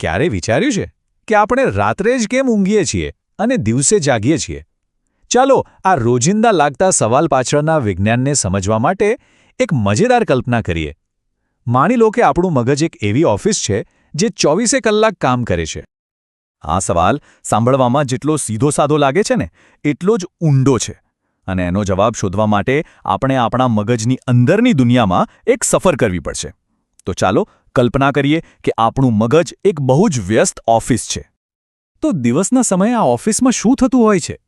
ક્યારે વિચાર્યું છે કે આપણે રાત્રે જ કેમ ઊંઘીએ છીએ અને દિવસે જાગીએ છીએ? ચાલો, આ રોજિંદા લાગતા સવાલ પાછળના વિજ્ઞાનને સમજવા માટે એક મજેદાર કલ્પના કરીએ. માની લો કે આપણું મગજ એક એવી ઓફિસ છે જે ચોવીસે કલાક કામ કરે છે. આ સવાલ સાંભળવામાં જેટલો સીધો સાધો લાગે છે ને, એટલો જ ઊંડો છે. અને એનો જવાબ શોધવા માટે આપણે આપણા મગજની અંદરની દુનિયામાં એક સફર કરવી પડશે. તો ચાલો કલ્પના કરીએ કે આપણું મગજ એક બહુ જ વ્યસ્ત ઓફિસ છે. તો દિવસના સમયે આ ઓફિસમાં શું થતું હોય છે?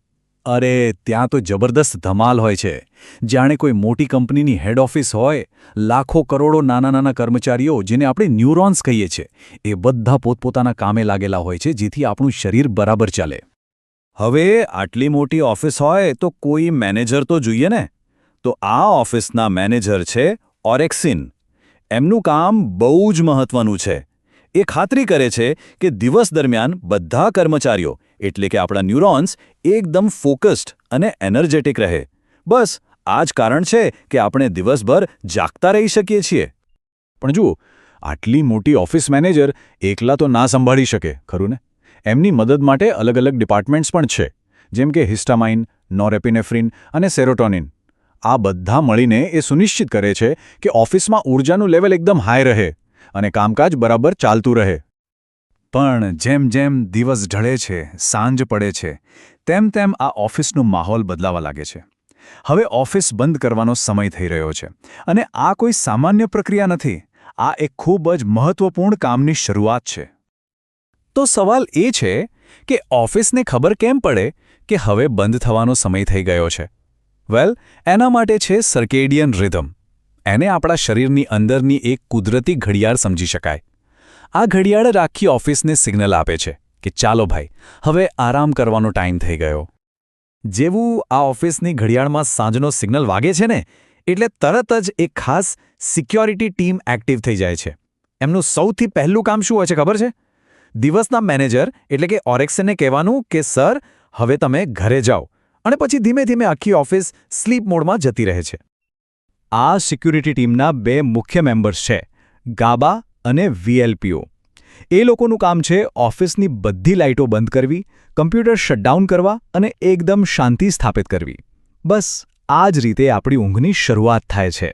અરે, ત્યાં તો જબરદસ્ત ધમાલ હોય છે. જાણે કોઈ મોટી કંપનીની હેડ ઓફિસ હોય, લાખો કરોડો નાના નાના કર્મચારીઓ જેને આપણે ન્યુરોન્સ કહીએ છીએ, એ બધા પોતપોતાના કામે લાગેલા હોય છે જેથી આપણું શરીર બરાબર ચાલે. હવે આટલી મોટી ઓફિસ હોય તો કોઈ મેનેજર તો જોઈએ ને? તો આ ઓફિસના મેનેજર છે ઓરેક્સિન. એમનું કામ બહુ જ મહત્વનું છે. એ ખાતરી કરે છે કે દિવસ દરમિયાન બધા કર્મચારીઓ, એટલે કે આપણા ન્યુરોન્સ, એકદમ ફોકસ્ડ અને એનર્જેટિક રહે. બસ, આ જ કારણ છે કે આપણે દિવસભર જાગતા રહી શકીએ છીએ. પણ જુઓ, આટલી મોટી ઓફિસ મેનેજર એકલા તો ના સંભાળી શકે, ખરું ને? એમની મદદ માટે અલગ અલગ ડિપાર્ટમેન્ટ્સ પણ છે. જેમ કે હિસ્ટામાઇન, નોરેપિનેફ્રિન અને સેરોટોનિન. આ બધા મળીને એ સુનિશ્ચિત કરે છે કે ઓફિસમાં ઊર્જાનું લેવલ એકદમ હાઈ રહે અને કામકાજ બરાબર ચાલતું રહે. પણ જેમ જેમ દિવસ ઢળે છે, સાંજ પડે છે, તેમ તેમ આ ઓફિસનો માહોલ બદલાવા લાગે છે. હવે ઓફિસ બંધ કરવાનો સમય થઈ રહ્યો છે અને આ કોઈ સામાન્ય પ્રક્રિયા નથી. આ એક ખૂબ જ મહત્વપૂર્ણ કામની શરૂઆત છે. તો સવાલ એ છે કે ઓફિસને ખબર કેમ પડે કે હવે બંધ થવાનો સમય થઈ ગયો છે? વેલ એના માટે છે સર્કેડિયન રિધમ એને આપણા શરીરની અંદરની એક કુદરતી ઘડિયાળ સમજી શકાય. આ ઘડિયાળ રાખી ઓફિસને સિગ્નલ આપે છે કે ચાલો ભાઈ, હવે આરામ કરવાનો ટાઈમ થઈ ગયો. જેવું આ ઓફિસની ઘડિયાળમાં સાંજનો સિગ્નલ વાગે છે ને, એટલે તરત જ એક ખાસ સિક્યોરિટી ટીમ એક્ટિવ થઈ જાય છે. એમનું સૌથી પહેલું કામ શું હોય છે ખબર છે? દિવસના મેનેજર એટલે કે ઓરેક્સને કહેવાનું કે, સર, હવે તમે ઘરે જાઓ. અને પછી ધીમે ધીમે આખી ઓફિસ સ્લીપ મોડમાં જતી રહે છે. આ સિક્યુરિટી ટીમના બે મુખ્ય મેમ્બર્સ છે, ગાબા અને વીએલપીઓ. એ લોકોનું કામ છે ઓફિસની બધી લાઇટો બંધ કરવી, કમ્પ્યુટર શટડાઉન કરવા અને એકદમ શાંતિ સ્થાપિત કરવી. બસ, આ જ રીતે આપણી ઊંઘની શરૂઆત થાય છે.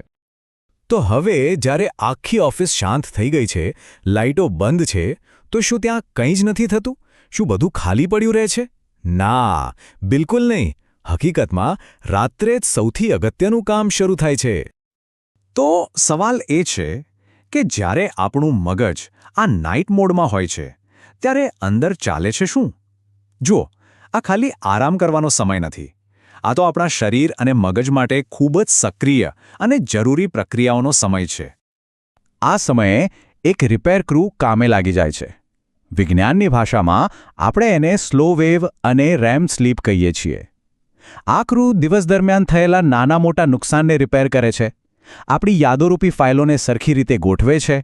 તો હવે જ્યારે આખી ઓફિસ શાંત થઈ ગઈ છે, લાઇટો બંધ છે, તો શું ત્યાં કંઈ જ નથી થતું? શું બધું ખાલી પડ્યું રહે છે? ના, બિલકુલ નહીં. હકીકતમાં, રાત્રે જ સૌથી અગત્યનું કામ શરૂ થાય છે. તો સવાલ એ છે કે જ્યારે આપણું મગજ આ નાઇટ મોડમાં હોય છે, ત્યારે અંદર ચાલે છે શું? જુઓ, આ ખાલી આરામ કરવાનો સમય નથી. આ તો આપણા શરીર અને મગજ માટે ખૂબ જ સક્રિય અને જરૂરી પ્રક્રિયાઓનો સમય છે. આ સમયે એક રિપેર ક્રૂ કામે લાગી જાય છે. વિજ્ઞાનની ભાષામાં આપણે એને સ્લો વેવ અને રેમ સ્લીપ કહીએ છીએ. આ ક્રૂ દિવસ દરમિયાન થયેલા નાના મોટા નુકસાનને રિપેર કરે છે. આપણી યાદોરૂપી ફાઇલોને સરખી રીતે ગોઠવે છે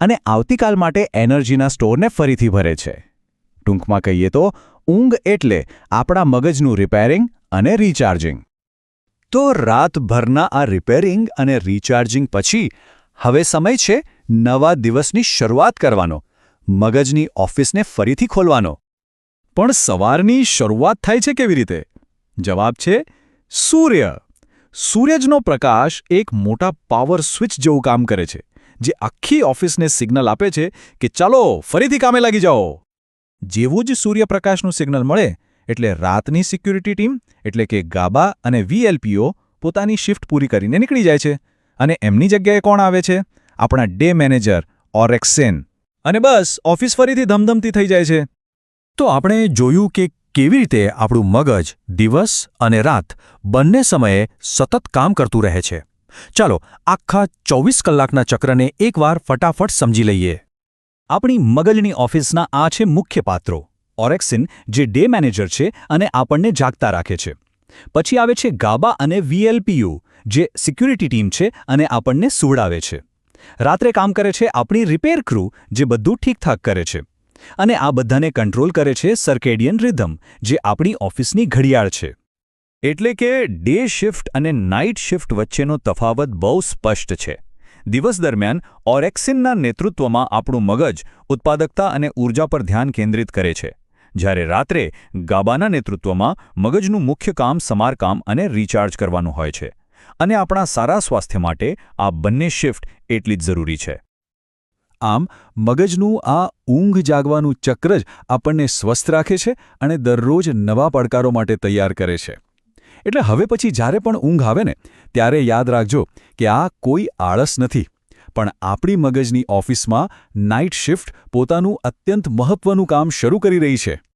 અને આવતીકાલ માટે એનર્જીના સ્ટોરને ફરીથી ભરે છે. ટૂંકમાં કહીએ તો, ઊંઘ એટલે આપણા મગજનું રિપેરિંગ અને રિચાર્જિંગ તો રાતભરના આ રિપેરિંગ અને રિચાર્જિંગ પછી હવે સમય છે નવા દિવસની શરૂઆત કરવાનો. મગજની ઓફિસને ફરીથી ખોલવાનો. પણ સવારની શરૂઆત થાય છે કેવી રીતે? જવાબ છે, સૂર્ય. સૂરજનો પ્રકાશ એક મોટા પાવર સ્વિચ જેવું કામ કરે છે, જે આખી ઓફિસને સિગ્નલ આપે છે કે ચાલો ફરીથી કામે લાગી જાઓ. જેવું જ સૂર્યપ્રકાશનું સિગ્નલ મળે, એટલે રાતની સિક્યુરિટી ટીમ, એટલે કે ગાબા અને વીએલપીઓ, પોતાની શિફ્ટ પૂરી કરીને નીકળી જાય છે. અને એમની જગ્યાએ કોણ આવે છે? આપણા ડે મેનેજર ઓરેક્સેન. અને બસ, ઓફિસ ફરીથી ધમધમતી થઈ જાય છે. તો આપણે જોયું કે કેવી રીતે આપણું મગજ, દિવસ અને રાત બંને સમયે સતત કામ કરતું રહે છે. ચાલો, આખા ચોવીસ કલાકના ચક્રને એકવાર ફટાફટ સમજી લઈએ. આપણી મગજની ઓફિસના આ છે મુખ્ય પાત્રો, ઓરેક્સિન જે ડે મેનેજર છે અને આપણને જાગતા રાખે છે. પછી આવે છે ગાબા અને વીએલપીયુ જે સિક્યુરિટી ટીમ છે અને આપણને સુવડાવે છે. રાત્રે કામ કરે છે આપણી રિપેર ક્રૂ, જે બધું ઠીકઠાક કરે છે. અને આ બધાને કંટ્રોલ કરે છે સર્કેડિયન રિધમ, જે આપણી ઓફિસની ઘડિયાળ છે. એટલે કે ડે શિફ્ટ અને નાઇટ શિફ્ટ વચ્ચેનો તફાવત બહુ સ્પષ્ટ છે. દિવસ દરમિયાન ઓરેક્સિનના નેતૃત્વમાં આપણું મગજ ઉત્પાદકતા અને ઊર્જા પર ધ્યાન કેન્દ્રિત કરે છે. જ્યારે રાત્રે ગાબાના નેતૃત્વમાં મગજનું મુખ્ય કામ સમારકામ અને રિચાર્જ કરવાનું હોય છે. અને આપણા સારા સ્વાસ્થ્ય માટે આ બંને શિફ્ટ એટલી જ જરૂરી છે. આમ, મગજનું આ ઊંઘ જાગવાનું ચક્ર જ આપણને સ્વસ્થ રાખે છે અને દરરોજ નવા પડકારો માટે તૈયાર કરે છે. એટલે હવે પછી જ્યારે પણ ઊંઘ આવે ને, ત્યારે યાદ રાખજો કે આ કોઈ આળસ નથી, પણ આપણી મગજની ઓફિસમાં નાઇટ શિફ્ટ પોતાનું અત્યંત મહત્વનું કામ શરૂ કરી રહી છે.